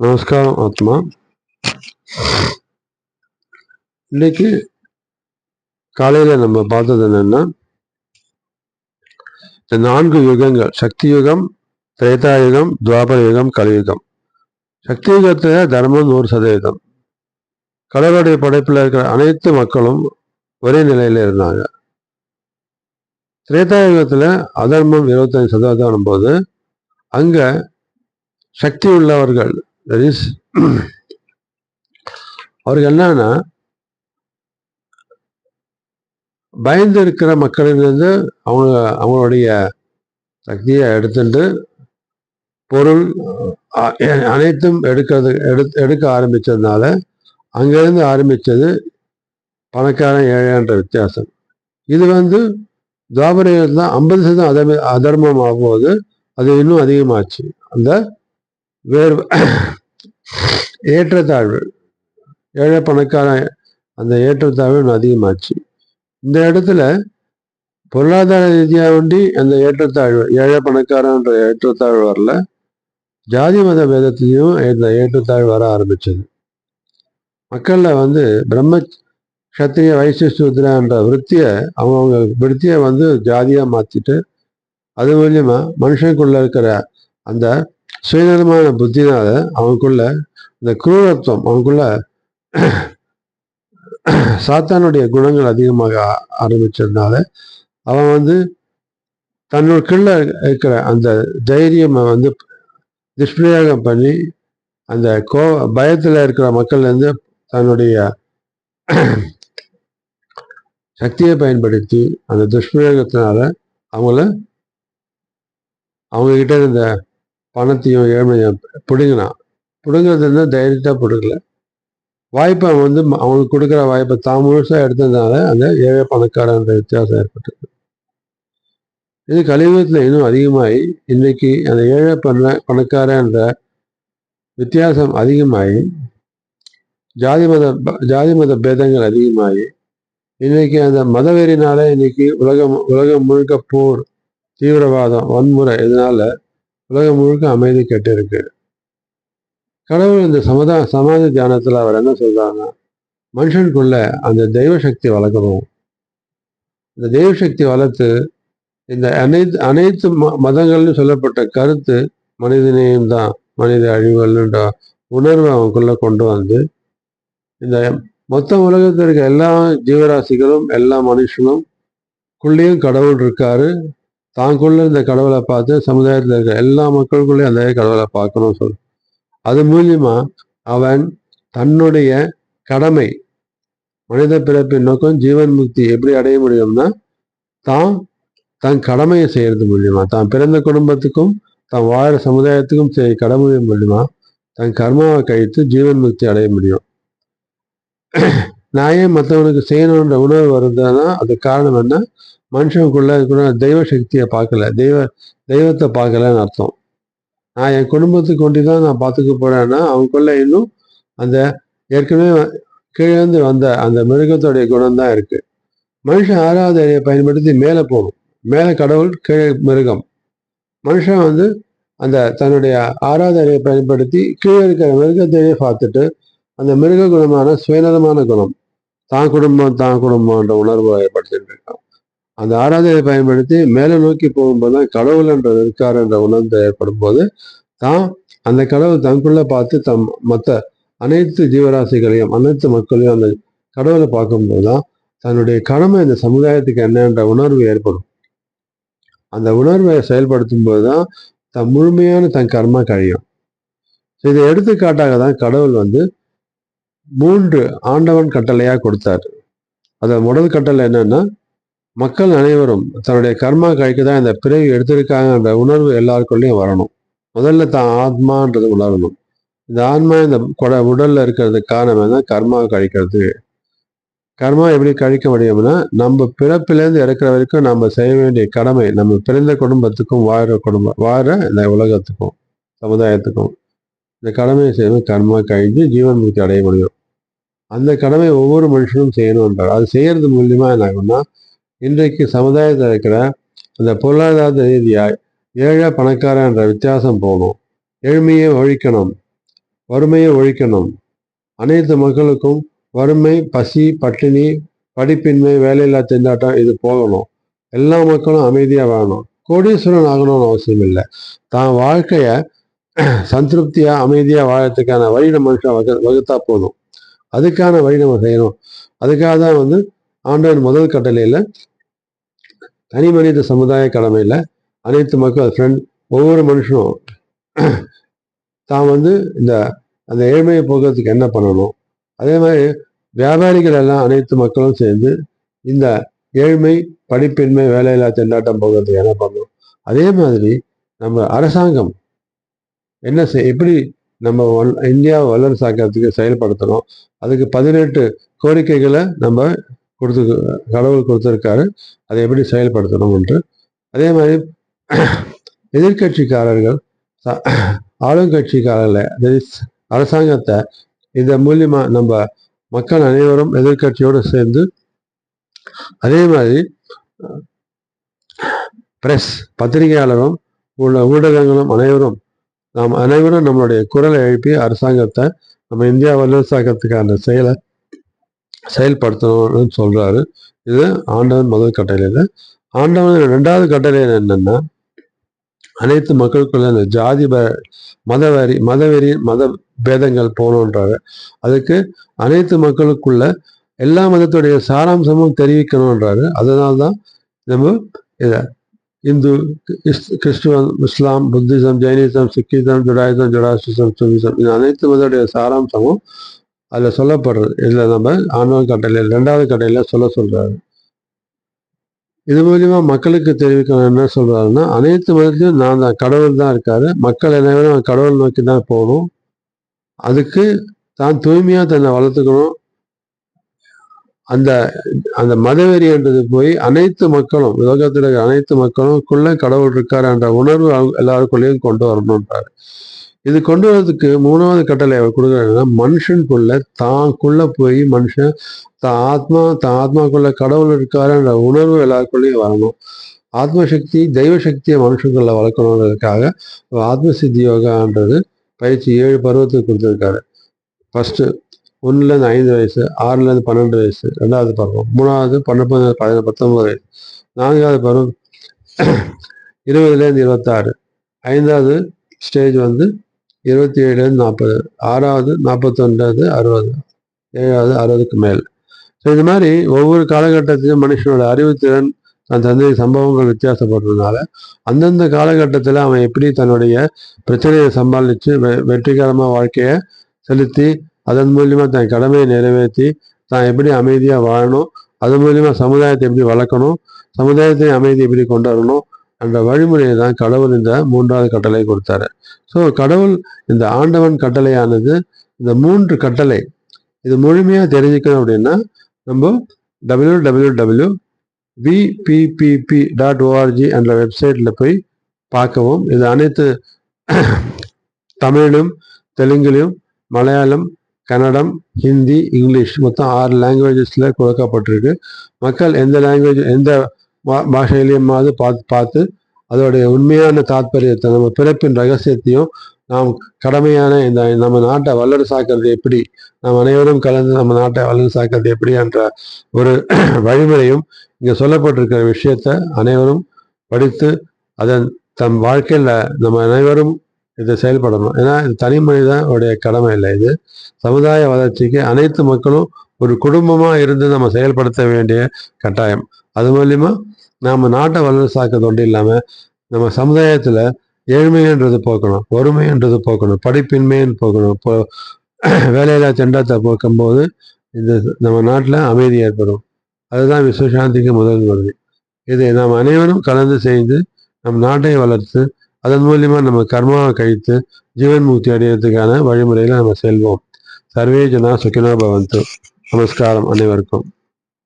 நமஸ்காரம் ஆத்மா இன்னைக்கு காலையில நம்ம பார்த்தது என்னன்னா இந்த நான்கு யுகங்கள் சக்தி யுகம் திரேதா யுகம் துவாபர யுகம் கலியுகம். சக்தி யுகத்துல தர்மம் நூறு சதவீதம். கடவுளுடைய படைப்புல இருக்கிற அனைத்து மக்களும் ஒரே நிலையில இருந்தாங்க. திரேதா யுகத்துல அதர்மம் இருபத்தஞ்சு சதவீதம் போது அங்க சக்தி உள்ளவர்கள் அவர்கள் அவருக்கு என்னன்னா பயந்து இருக்கிற மக்களிலிருந்து அவங்க அவங்களுடைய சக்தியை எடுத்துட்டு பொருள் அனைத்தும் எடுக்கிறது எடு எடுக்க ஆரம்பிச்சதுனால அங்கிருந்து ஆரம்பிச்சது பணக்காரன் ஏழைன்ற வித்தியாசம். இது வந்து துவாபரையில் தான் ஐம்பது சதவீதம் அதர்மம் ஆகும்போது அது இன்னும் அதிகமாச்சு. அந்த வேறு ஏற்றத்தாழ்வு. ஏழை பணக்காரன் அந்த ஏற்றத்தாழ்வு இன்னும் அதிகமாச்சு. இந்த இடத்துல பொருளாதார ரீதியாக வேண்டி அந்த ஏற்றத்தாழ்வு ஏழை பணக்காரன்ற ஏற்றத்தாழ்வு வரல. ஜாதி மத வேதத்திலையும் இந்த ஏற்றத்தாழ்வு வர ஆரம்பிச்சது. மக்களில் வந்து பிரம்ம கத்திரிய வைசிய சூத்ரான்ற விற்த்தியை அவங்கவுங்க விற்த்தியை வந்து ஜாதியாக மாற்றிட்டு அது மூலியமாக மனுஷனுக்குள்ளே இருக்கிற அந்த சுயநலமான புத்தினால அவனுக்குள்ள இந்த குரூரத்துவம் அவனுக்குள்ள சாத்தானுடைய குணங்கள் அதிகமாக ஆரம்பிச்சதுனால அவன் வந்து தன்னுக்குள்ள இருக்கிற அந்த தைரியமை வந்து துஷ்பிரயோகம் பண்ணி அந்த கோ பயத்துல இருக்கிற மக்கள்லேருந்து தன்னுடைய சக்தியை பயன்படுத்தி அந்த துஷ்பிரயோகத்தினால அவங்கள அவங்க கிட்ட இருந்த பணத்தையும் ஏழ்மையும் பிடுங்கினான் பிடுங்கிறது இருந்தா தைரியத்தா பிடுங்கல. வாய்ப்பை வந்து அவனுக்கு கொடுக்குற வாய்ப்பை தான் முழுசாக எடுத்ததுனால அந்த ஏழை பணக்காரன்ற வித்தியாசம் ஏற்பட்டது இது கலியுகத்தில் இன்னும் அதிகமாகி இன்னைக்கு அந்த ஏழை பண பணக்காரன்ற வித்தியாசம் அதிகமாகி ஜாதி மத ஜாதி மத பேதங்கள் அதிகமாகி இன்னைக்கு அந்த மதவெறினால இன்னைக்கு உலகம் உலகம் முழுக்க போர் தீவிரவாதம் வன்முறை இதனால உலகம் முழுக்க அமைதி கெட்டு இருக்கு கடவுள் இந்த சமதா சமாதி தியானத்துல அவர் என்ன சொல்றாங்க மனுஷனுக்குள்ள அந்த தெய்வ சக்தி வளர்க்கணும். இந்த தெய்வ சக்தி வளர்த்து இந்த அனைத்து அனைத்து ம மதங்கள்னு சொல்லப்பட்ட கருத்து மனிதனையும் தான் மனித அழிவுகள்ன்ற உணர்வை அவனுக்குள்ள கொண்டு வந்து இந்த மொத்த உலகத்தில் இருக்க எல்லா ஜீவராசிகளும் எல்லா மனுஷனும் குள்ளேயும் கடவுள் இருக்காரு. தாங்குள்ள இந்த கடவுளை பார்த்து சமுதாயத்தில் இருக்கிற எல்லா மக்களுக்குள்ளேயும் அந்த கடவுளை பார்க்கணும் சொல் அது மூலியமா அவன் தன்னுடைய கடமை மனித பிறப்பின் நோக்கம் ஜீவன் முக்தி எப்படி அடைய முடியும்னா தான் தன் கடமையை செய்யறது மூலியமா தான் பிறந்த குடும்பத்துக்கும் தான் வாழ சமுதாயத்துக்கும் செய்ய கடமை மூலியமா தன் கர்மாவை கழித்து ஜீவன் முக்தி அடைய முடியும். நான் ஏன் மற்றவனுக்கு செய்யணுன்ற உணர்வு வருதுன்னா அது காரணம் என்ன? மனுஷனுக்குள்ள இருக்கிற தெய்வ சக்தியை பார்க்கல. தெய்வ தெய்வத்தை பார்க்கலன்னு அர்த்தம். நான் என் குடும்பத்துக்கு கொண்டு தான் நான் பார்த்துக்க போறேன்னா அவனுக்குள்ள இன்னும் அந்த ஏற்கனவே கீழேந்து வந்த அந்த மிருகத்துடைய குணம் தான் இருக்கு. மனுஷன் ஆறாவது அறையை பயன்படுத்தி மேலே போகணும். மேலே கடவுள் கீழே மிருகம். மனுஷன் வந்து அந்த தன்னுடைய ஆறாவது அறையை பயன்படுத்தி கீழே இருக்கிற மிருகத்தையே பார்த்துட்டு அந்த மிருக குணமான சுயநலமான குணம் தான் குடும்பம் தான் குடும்பம்ன்ற உணர்வு ஏற்படுத்திட்டு இருக்கான். அந்த ஆராதனை பயன்படுத்தி மேலே நோக்கி போகும்போது தான் கடவுள் என்ற இருக்கார் என்ற உணர்வு ஏற்படும் போது தான் அந்த கடவுள் தனக்குள்ள பார்த்து தம் மற்ற அனைத்து ஜீவராசிகளையும் அனைத்து மக்களையும் அந்த கடவுளை பார்க்கும்போது தான் தன்னுடைய கடமை இந்த சமுதாயத்துக்கு என்னன்ற உணர்வு ஏற்படும். அந்த உணர்வை செயல்படுத்தும் போது தான் தன் முழுமையான தன் கர்மா கழியும். இதை எடுத்துக்காட்டாக தான் கடவுள் வந்து மூன்று ஆண்டவன் கட்டளையா கொடுத்தார். அதை முதல் கட்டளை என்னன்னா மக்கள் அனைவரும் தன்னுடைய கர்மா கழிக்க தான் இந்த பிறவி எடுத்திருக்காங்கன்ற உணர்வு எல்லாருக்குள்ளேயும் வரணும். முதல்ல தான் ஆத்மான்றது உணரணும். இந்த ஆன்மா இந்த கொட உடல்ல இருக்கிறதுக்கு காரணம் என்ன? கர்மா கழிக்கிறது. கர்மா எப்படி கழிக்க முடியும்னா நம்ம பிறப்பிலேருந்து இறக்குற வரைக்கும் நம்ம செய்ய வேண்டிய கடமை நம்ம பிறந்த குடும்பத்துக்கும் வாழ்கிற குடும்பம் வாழ்ற இந்த உலகத்துக்கும் சமுதாயத்துக்கும். இந்த கடமையை செய்யணும் கர்மா கழிஞ்சு ஜீவன் முக்தி அடைய முடியும். அந்த கடமை ஒவ்வொரு மனுஷனும் செய்யணுன்றார் அது செய்யறது மூலியமா என்ன ஆகும்னா இன்றைக்கு சமுதாயத்தில் இருக்கிற அந்த பொருளாதார ரீதியாய் ஏழை பணக்காரன்ற வித்தியாசம் போகணும். ஏழ்மையை ஒழிக்கணும். வறுமையை ஒழிக்கணும். அனைத்து மக்களுக்கும் வறுமை பசி பட்டினி படிப்பின்மை வேலையில்லா திண்டாட்டம் இது போகணும். எல்லா மக்களும் அமைதியாக வாழணும். கோடீஸ்வரன் ஆகணும்னு அவசியம் இல்லை. தான் வாழ்க்கையை சந்திருப்தியாக அமைதியாக வாழறதுக்கான வழி நம்ம மனுஷன் வகு வகுத்தா போதும். அதுக்கான வழி நம்ம செய்யணும். அதுக்காக தான் வந்து ஆண்டவன் முதல் கட்டளையில் தனி மனித சமுதாய கடமையில் அனைத்து மக்கள் ஃப்ரெண்ட் ஒவ்வொரு மனுஷனும் தான் வந்து இந்த அந்த ஏழ்மையை போக்குறதுக்கு என்ன பண்ணணும்? அதே மாதிரி வியாபாரிகள் எல்லாம் அனைத்து மக்களும் சேர்ந்து இந்த ஏழ்மை படிப்பின்மை வேலையில்லா திண்டாட்டம் போகிறதுக்கு என்ன பண்ணணும்? அதே மாதிரி நம்ம அரசாங்கம் என்ன செய் எப்படி நம்ம வல் இந்தியாவை வல்லரசாக்கிறதுக்கு செயல்படுத்தணும்? அதுக்கு பதினெட்டு கோரிக்கைகளை நம்ம கொடுத்து கடவுள் கொடுத்துருக்காரு. அதை எப்படி செயல்படுத்தணும் என்று. அதே மாதிரி எதிர்கட்சிக்காரர்கள் ஆளுங்கட்சிக்காரர்களை அரசாங்கத்தை இந்த மூலியமா நம்ம மக்கள் அனைவரும் எதிர்கட்சியோடு சேர்ந்து அதே மாதிரி பிரஸ் பத்திரிகையாளரும் உள்ள ஊடகங்களும் அனைவரும் நாம் அனைவரும் நம்மளுடைய குரலை எழுப்பி அரசாங்கத்தை நம்ம இந்தியா வல்லரசாக்கத்துக்கான செயலை செயல்படுத்தணும்னு சொல்றாரு. இது ஆண்டவன் முதல் கட்டளையில ஆண்டவன் ரெண்டாவது கட்டளை என்னன்னா அனைத்து மக்களுக்குள்ள இந்த ஜாதி மதவெறி மதவெறி மத பேதங்கள் போகணுன்றாரு அதுக்கு அனைத்து மக்களுக்குள்ள எல்லா மதத்துடைய சாராம்சமும் தெரிவிக்கணுன்றாரு அதனால்தான் நம்ம இதை இந்து கிறிஸ்துவம் இஸ்லாம் புத்திசம் ஜெயினிசம் சிக்கிசம் ஜுடாயிசம் ஜுடாசிசம் சுவிசம் இது அனைத்து மதத்துடைய சாராம்சமும் அதில் சொல்லப்படுறது. இதில் நம்ம ஆணவ கட்டளையில் ரெண்டாவது கட்டையில் சொல்ல சொல்றாரு. இது மூலியமா மக்களுக்கு தெரிவிக்கணும் என்ன சொல்றாருன்னா அனைத்து மதத்திலும் நான் தான் கடவுள் தான் இருக்காரு. மக்கள் என்ன கடவுள் நோக்கி தான் போகணும். அதுக்கு தான் தூய்மையா தன்னை வளர்த்துக்கணும். அந்த அந்த மதவெறின்றது போய் அனைத்து மக்களும் உலகத்தில் இருக்கிற அனைத்து மக்களும் கடவுள் இருக்காருன்ற உணர்வு எல்லாருக்குள்ளேயும் கொண்டு வரணுன்றாரு இது கொண்டு வரதுக்கு மூணாவது கட்டளை அவர் கொடுக்குறாங்கன்னா மனுஷனுக்குள்ள தாக்குள்ள போய் மனுஷன் தான் ஆத்மா தான் ஆத்மாக்குள்ள கடவுள் இருக்காருன்ற உணர்வு எல்லாருக்குள்ளேயும் வரணும். ஆத்மசக்தி தெய்வ சக்தியை மனுஷனுக்குள்ள வளர்க்கணுன்றதுக்காக ஆத்ம சித்தி யோகான்றது பயிற்சி ஏழு பருவத்துக்கு கொடுத்துருக்காரு. ஃபர்ஸ்ட் ஒன்றுலேருந்து ஐந்து வயசு ஆறுலேருந்து பன்னெண்டு வயசு ரெண்டாவது பருவம் மூணாவது பன்னெண்டு பதினொன்று பத்தொன்பது வயசு நான்காவது பருவம் இருபதுலேருந்து இருபத்தாறு ஐந்தாவது ஸ்டேஜ் வந்து இருபத்தி ஏழுலேருந்து நாற்பது. ஆறாவது நாற்பத்தொன்றாவது அறுபது. ஏழாவது அறுபதுக்கு மேல். ஸோ இது மாதிரி ஒவ்வொரு காலகட்டத்திலும் மனுஷனோட அறிவுத்திறன் தன் தந்தை சம்பவங்கள் வித்தியாசப்படுறதுனால அந்தந்த காலகட்டத்தில் அவன் எப்படி தன்னுடைய பிரச்சனையை சமாளித்து வெ வெற்றிகரமாக வாழ்க்கையை செலுத்தி அதன் மூலியமாக தன் கடமையை நிறைவேற்றி தான் எப்படி அமைதியாக வாழணும் அதன் மூலியமாக சமுதாயத்தை எப்படி வளர்க்கணும் சமுதாயத்தை அமைதி எப்படி கொண்டு வரணும் அந்த வழிமுறையை தான் கடவுள் இந்த மூன்றாவது கட்டளை கொடுத்தாரு. ஸோ கடவுள் இந்த ஆண்டவன் கட்டளையானது இந்த மூன்று கட்டளை இது முழுமையாக தெரிஞ்சுக்கணும் அப்படின்னா நம்ம W W W VPPP dot ORG என்ற வெப்சைட்டில் போய் பார்க்கவும். இது அனைத்து தமிழிலும் தெலுங்கிலும் மலையாளம் கன்னடம் ஹிந்தி இங்கிலீஷ் மொத்தம் ஆறு லாங்குவேஜஸில் கொடுக்கப்பட்டிருக்கு. மக்கள் எந்த லாங்குவேஜ் எந்த பாஷையிலையுமாவது பார்த்து பார்த்து அதோடைய உண்மையான தாத்பரியத்தை நம்ம பிறப்பின் ரகசியத்தையும் நாம் கடமையான இந்த நம்ம நாட்டை வல்லரசாக்கிறது எப்படி நாம் அனைவரும் கலந்து நம்ம நாட்டை வல்லரசாக்கிறது எப்படி என்ற ஒரு வழிமுறையும் இங்கே சொல்லப்பட்டிருக்கிற விஷயத்தை அனைவரும் படித்து அதன் தம் வாழ்க்கையில் நம்ம அனைவரும் இதை செயல்படணும். ஏன்னா இது தனி மனிதனுடைய கடமை இல்லை இது. சமுதாய வளர்ச்சிக்கு அனைத்து மக்களும் ஒரு குடும்பமாக இருந்து நம்ம செயல்படுத்த வேண்டிய கட்டாயம். அது மூலியமா நாம் நாட்டை வல்லரசாக்கிறது ஒன்று இல்லாமல் நம்ம சமுதாயத்தில் ஏழ்மைன்றது போக்கணும் வறுமைன்றது போக்கணும் படிப்பின்மைன்னு போக்கணும். இப்போ வேலையில்லா திண்டத்தை போக்கும்போது இந்த நம்ம நாட்டில் அமைதி ஏற்படும். அதுதான் விஸ்வசாந்திக்கு முதல் உறுதி. இதை நாம் அனைவரும் கலந்து செய்து நம் நாட்டை வளர்த்து அதன் மூலியமாக நம்ம கர்மாவை கழித்து ஜீவன் முக்தி அடையிறதுக்கான வழிமுறையில் நம்ம செல்வோம். சர்வே ஜனா சுக்கினோ பவந்து நமஸ்காரம் அனைவருக்கும்.